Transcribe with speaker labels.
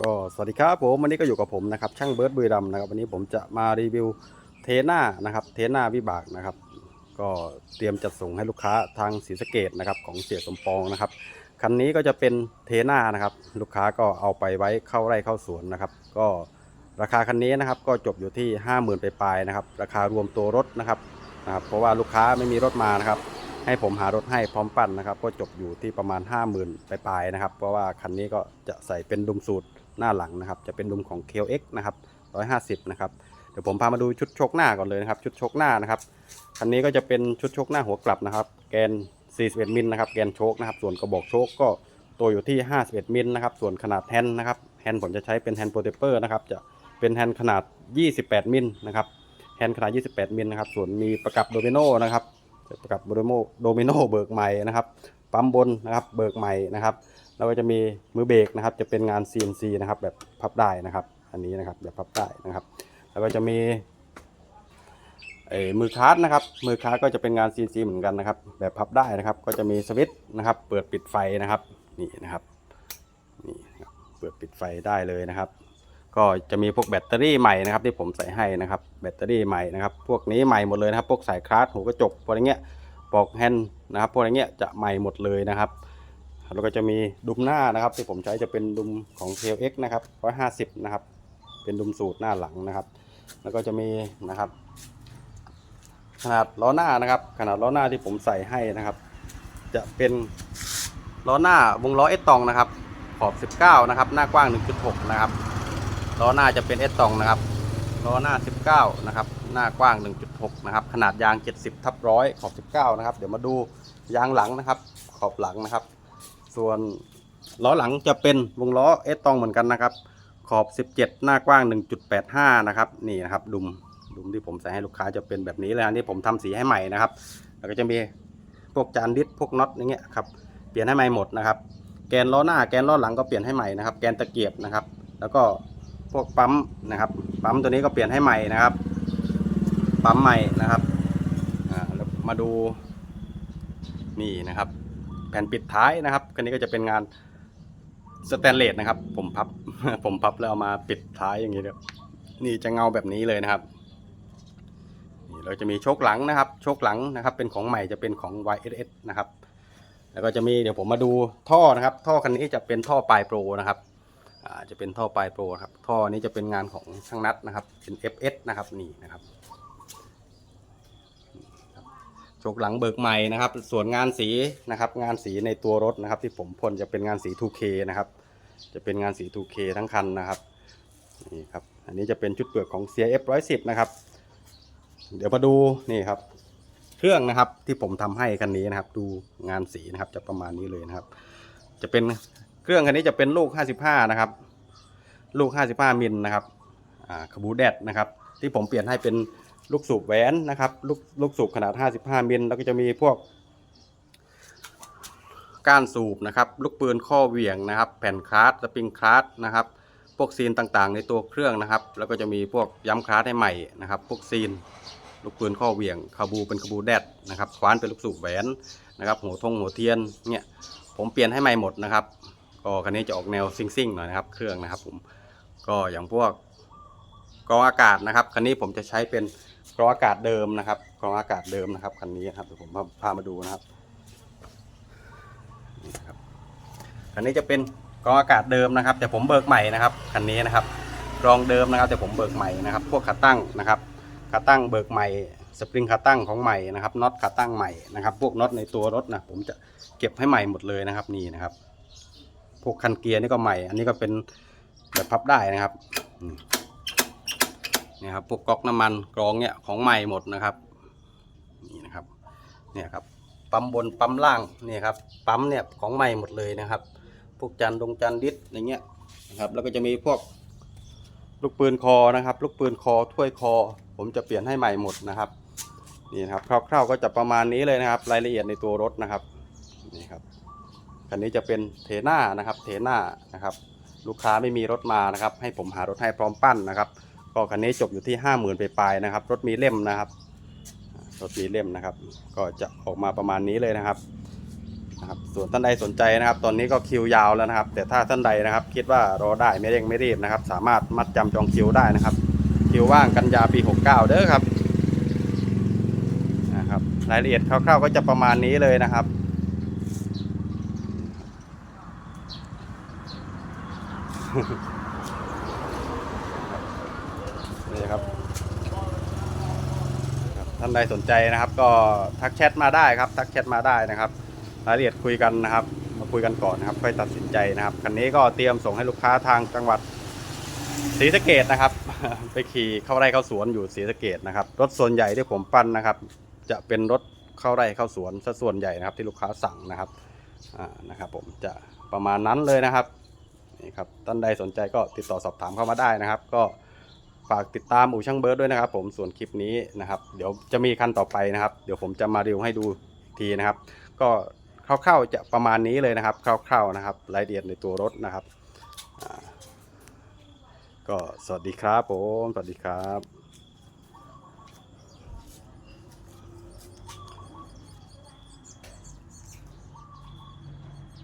Speaker 1: ก็สวัสดีครับผมวันนี้ก็อยู่กับผมนะครับช่างเบิร์ดบุรีรัมนะครับวันนี้ผมจะมารีวิวเทน่านะครับเทน่าวิบากนะครับ ก็เตรียมจัดส่งให้ลูกค้าทางศรีสะเกดนะครับของเสียสมปองนะครับคันนี้ก็จะเป็นเทน่านะครับลูกค้าก็เอาไปไว้เข้าไร่เข้าสวนนะครับ ก็ราคาคันนี้นะครับก็จบอยู่ที่ 50,000ไปปลายนะครับราคารวมตัวรถนะครับนะครับเพราะว่าลูกค้าไม่มีรถมานะครับให้ผมหารถให้พร้อมปั้นนะครับ ก็จบอยู่ที่ประมาณ 50,000ปลายนะครับ เพราะว่าคันนี้ก็จะใส่เป็นดุมสูตร หน้าหลังนะครับ จะเป็นดุมของ KLX นะครับ150 นะครับ เดี๋ยวผมพามาดูชุดชคหน้าก่อนเลยนะครับ ชุดชคหน้านะครับ คันนี้ก็จะเป็นชุดชคหน้าหัวกลับนะครับ แกน 41 มิลนะครับ แกนโชคนะครับ ส่วนกระบอกโชคก็ตัวอยู่ที่ 51 มิลนะครับ ส่วนขนาดแฮนด์นะครับ แฮนด์ผมจะใช้เป็นแฮนด์โปรเทปเปอร์นะครับ จะเป็นแฮนด์ขนาด 28 มิลนะครับ แฮนด์ขนาด 28 มิลนะครับ ส่วนมีประกับโดมิโนนะครับ ประกับโดมิโนโดมิโนเบิกใหม่นะครับ ปั๊มบนนะครับ เบิกใหม่นะครับ แล้วก็จะมีมือเบรกนะครับ จะเป็นงาน CNC นะครับ แบบพับได้นะครับ อันนี้นะครับแบบพับได้นะครับ แล้วก็จะมีเอ่มือคาร์ดนะครับ มือคาร์ดก็จะเป็นงาน CNC เหมือนกันนะครับ แบบพับได้นะครับ ก็จะมีสวิตช์นะครับ เปิดปิดไฟนะครับ นี่นะครับนี่เปิดปิดไฟได้เลยนะครับ ก็จะมีพวกแบตเตอรี่ใหม่นะครับที่ผมใส่ให้นะครับ แบตเตอรี่ใหม่นะครับ พวกนี้ใหม่หมดเลยนะครับ พวกสายคลาสหูกระจกพวกอย่างเงี้ยปลอกแฮนด์นะครับ พวกอย่างเงี้ยจะใหม่หมดเลยนะครับ แล้วก็จะมีดุมหน้านะครับ ที่ผมใช้จะเป็นดุมของ KLX นะครับ150 นะครับ เป็นดุมสูตรหน้าหลังนะครับ แล้วก็จะมีนะครับ ขนาดล้อหน้านะครับ ขนาดล้อหน้าที่ผมใส่ให้นะครับ จะเป็นล้อหน้าวงล้อเอสตองนะครับ ขอบ 19 นะครับ หน้ากว้าง 1.6 นะครับล้อหน้าจะเป็นเอสตองนะครับล้อหน้า 19 นะครับ หน้ากว้าง 1.6 นะครับ ขนาดยาง 70ทับร้อยขอบ 19 นะครับ เดี๋ยวมาดูยางหลังนะครับ ขอบหลังนะครับ ส่วนล้อหลังจะเป็นวงล้อเอสตองเหมือนกันนะครับ ขอบ 17 หน้ากว้าง 1.85 นะครับ นี่นะครับดุมดุมที่ผมใส่ให้ลูกค้าจะเป็นแบบนี้เลยอันนี้ผมทำสีให้ใหม่นะครับ แล้วก็จะมีพวกจานดิสพวกน็อตอย่างเงี้ยครับ เปลี่ยนให้ใหม่หมดนะครับ แกนล้อหน้าแกนล้อหลังก็เปลี่ยนให้ใหม่นะครับ แกนตะเกียบนะครับ แล้วก็พวกปั๊มนะครับ ปั๊มตัวนี้ก็เปลี่ยนให้ใหม่นะครับ ปั๊มใหม่นะครับ มาดูนี่นะครับ แผ่นปิดท้ายนะครับคันนี้ก็จะเป็นงานสแตนเลสนะครับ ผมพับ ผมพับแล้วเอามาปิดท้ายอย่างนี้เดี๋ยวนี่จะเงาแบบนี้เลยนะครับนี่เราจะมีโชคหลังนะครับ โชคหลังนะครับ เป็นของใหม่จะเป็นของ YSS นะครับ แล้วก็จะมีเดี๋ยวผมมาดูท่อนะครับ ท่อคันนี้จะเป็นท่อปลายโปรนะครับจะเป็นท่อปลายโปรครับ ท่อนี้จะเป็นงานของช่างนัดนะครับ เป็น FS นะครับนี่นะครับ โชคหลังเบิกใหม่นะครับ ส่วนงานสีนะครับ งานสีในตัวรถนะครับ ที่ผมพ่นจะเป็นงานสี 2K นะครับ จะเป็นงานสี 2K ทั้งคันนะครับนี่ครับ อันนี้จะเป็นชุดเปลือกของ CF 110นะครับ เดี๋ยวมาดูนี่ครับ เครื่องนะครับที่ผมทำให้คันนี้นะครับ ดูงานสีนะครับจะประมาณนี้เลยนะครับ จะเป็นเครื่องคันนี้จะเป็นลูก 55 นะครับ ลูก 55 มิลนะครับ อ่าคาบูแดดนะครับ ที่ผมเปลี่ยนให้เป็น ลูกสูบแหวนนะครับลูกลูกสูบขนาด 55มิลแล้วก็จะมีพวก ก้านสูบนะครับ ลูกปืนข้อเหวี่ยงนะครับ แผ่นคลาสสปริงคลาสนะครับ พวกซีนต่างๆ ในตัวเครื่องนะครับ แล้วก็จะมีพวกย้ำคลาสให้ใหม่นะครับ พวกซีน ลูกปืนข้อเหวี่ยงคาบูเป็นคาบูแดดนะครับคว้านเป็นลูกสูบแหวนนะครับ หัวทงหัวเทียนเนี่ยผมเปลี่ยนให้ใหม่หมดนะครับก็คันนี้จะออกแนวซิ่งๆหน่อยนะครับ เครื่องนะครับ ผมก็อย่างพวกกองอากาศนะครับ คันนี้ผมจะใช้เป็น กรองอากาศเดิมนะครับกรองอากาศเดิมนะครับคันนี้ครับเดี๋ยวผมพามาดูนะครับนี่นะครับคันนี้จะเป็นกรองอากาศเดิมนะครับ แต่ผมเบิกใหม่นะครับคันนี้นะครับกรองเดิมนะครับ แต่ผมเบิกใหม่นะครับ พวกขาตั้งนะครับขาตั้งเบิกใหม่สปริงขาตั้งของใหม่นะครับน็อตขาตั้งใหม่นะครับพวกน็อตในตัวรถนะผมจะเก็บให้ใหม่หมดเลยนะครับนี่นะครับ พวกคันเกียร์นี่ก็ใหม่ อันนี้ก็เป็นแบบพับได้นะครับ นี่ครับพวกก๊อกน้ำมันกรองเนี่ยของใหม่หมดนะครับนี่นะครับเนี่ยครับปั๊มบนปั๊มล่างนี่ครับปั๊มเนี่ยของใหม่หมดเลยนะครับ พวกจันดงจันดิสอะไรเงี้ยนะครับแล้วก็จะมีพวกลูกปืนคอนะครับ ลูกปืนคอถ้วยคอ ผมจะเปลี่ยนให้ใหม่หมดนะครับนี่นะครับคร่าวๆก็จะประมาณนี้เลยนะครับ รายละเอียดในตัวรถนะครับนี่ครับคันนี้จะเป็นเทน่านะครับ เทน่านะครับ ลูกค้าไม่มีรถมานะครับ ให้ผมหารถให้พร้อมปั้นนะครับ ก็คันนี้จบอยู่ที่ห้าหมื่นไปปลายๆนะครับ รถมีเล่มนะครับ รถมีเล่มนะครับ ก็จะออกมาประมาณนี้เลยนะครับนะครับ ส่วนท่านใดสนใจนะครับ ตอนนี้ก็คิวยาวแล้วนะครับ แต่ถ้าท่านใดนะครับ คิดว่ารอได้ไม่เร่งไม่รีบนะครับ สามารถมัดจำจองคิวได้นะครับ คิวว่างกันยาปี 69 เด้อครับนะครับรายละเอียดคร่าวๆก็จะประมาณนี้เลยนะครับ รับครับ ท่านใดสนใจนะครับ ก็ทักแชทมาได้ครับ ทักแชทมาได้นะครับ รายละเอียดคุยกันนะครับ มาคุยกันก่อนนะครับ ค่อยตัดสินใจนะครับ คันนี้ก็เตรียมส่งให้ลูกค้าทางจังหวัดศรีสะเกดนะครับ ไปขี่เข้าไร่เข้าสวนอยู่ศรีสะเกดนะครับ รถส่วนใหญ่ที่ผมปั้นนะครับ จะเป็นรถเข้าไร่เข้าสวนซะส่วนใหญ่นะครับ ที่ลูกค้าสั่งนะครับอ่านะครับ ผมจะประมาณนั้นเลยนะครับนี่ครับท่านใดสนใจก็ติดต่อสอบถามเข้ามาได้นะครับ ก็ ฝากติดตามอู่ช่างเบิร์ดด้วยนะครับ ผมส่วนคลิปนี้นะครับ เดี๋ยวจะมีคันต่อไปนะครับ เดี๋ยวผมจะมารีวิวให้ดูทีนะครับ ก็คร่าวๆจะประมาณนี้เลยนะครับ คร่าวๆนะครับ รายละเอียดในตัวรถนะครับ ก็สวัสดีครับผม สวัสดีครับ